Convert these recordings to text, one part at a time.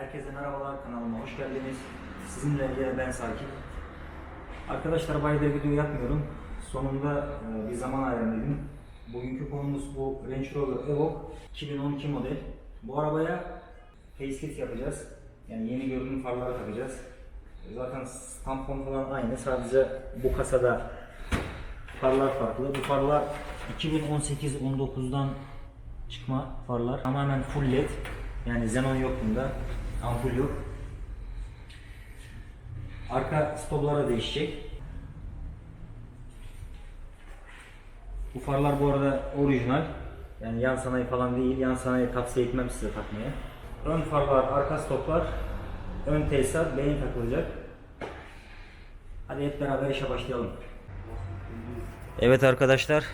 Herkese merhabalar kanalıma hoş geldiniz. Sizinle yine ben Sakip. Arkadaşlar bayağıdır video yapmıyorum. Sonunda e, bir zaman ayarladım. Bugünkü konumuz bu Range Rover Evoque 2012 model. Bu arabaya facelift yapacağız. Yani yeni görünüm farları takacağız. Zaten tampon falan aynı. Sadece bu kasada farlar farklı. Bu farlar 2018-19'dan çıkma farlar. Tamamen full led. Yani xenon yok bunda. Ampul yok. Arka stoplara değişecek. Bu farlar bu arada orijinal. Yani yan sanayi falan değil. Yan sanayi tavsiye etmem size takmaya. Ön farlar, arka stoplar, ön tesisat, beyin takılacak. Hadi hep beraber işe başlayalım. Evet arkadaşlar.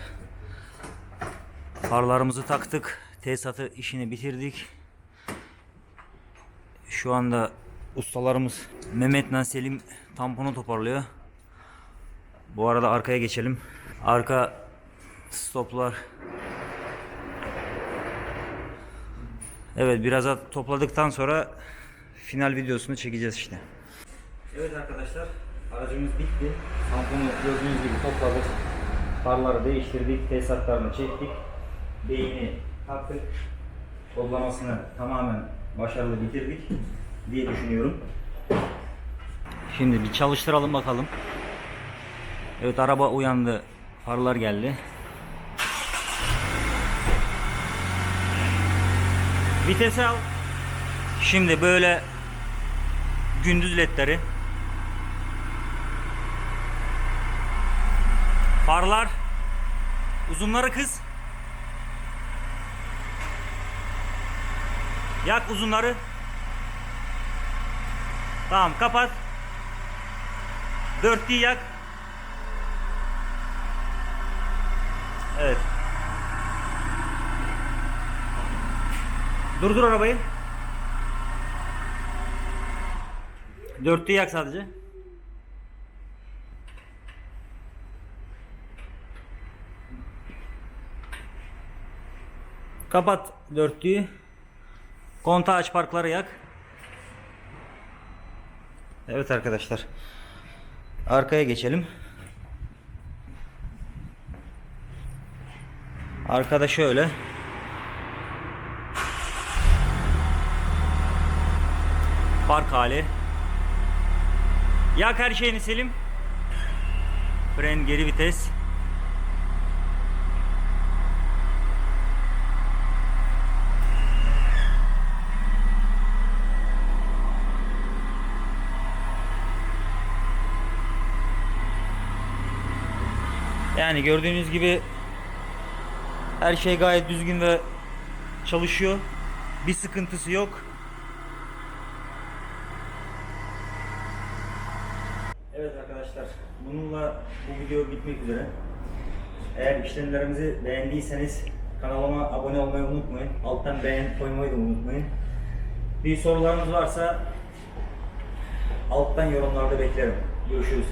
Farlarımızı taktık. Tesisatı işini bitirdik. Şu anda ustalarımız Mehmet Selim tamponu toparlıyor. Bu arada arkaya geçelim. Arka stoplar. Evet biraz da topladıktan sonra final videosunu çekeceğiz işte. Evet arkadaşlar aracımız bitti. Tamponu gördüğünüz gibi topladık. Farları değiştirdik, tesisatlarını çektik. Beyni taktık. Kodlamasını tamamen başarılı bitirdik diye düşünüyorum. Şimdi bir çalıştıralım bakalım. Evet araba uyandı. Farlar geldi. Vitesi al. Şimdi böyle gündüz ledleri. Farlar. Uzunları kız. Yak uzunları. Tamam kapat. Dörtlüyü yak. Evet. Durdur arabayı. Dörtlüyü yak sadece. Kapat dörtlüyü. Kontağı aç parkları yak. Evet arkadaşlar. Arkaya geçelim. Arkada şöyle. Park hali. Yak her şeyini Selim. Fren geri vites. Yani gördüğünüz gibi her şey gayet düzgün ve çalışıyor. Bir sıkıntısı yok. Evet arkadaşlar, bununla bu video bitmek üzere. Eğer işlemlerimizi beğendiyseniz kanalıma abone olmayı unutmayın. Alttan beğen koymayı da unutmayın. Bir sorularınız varsa alttan yorumlarda beklerim. Görüşürüz.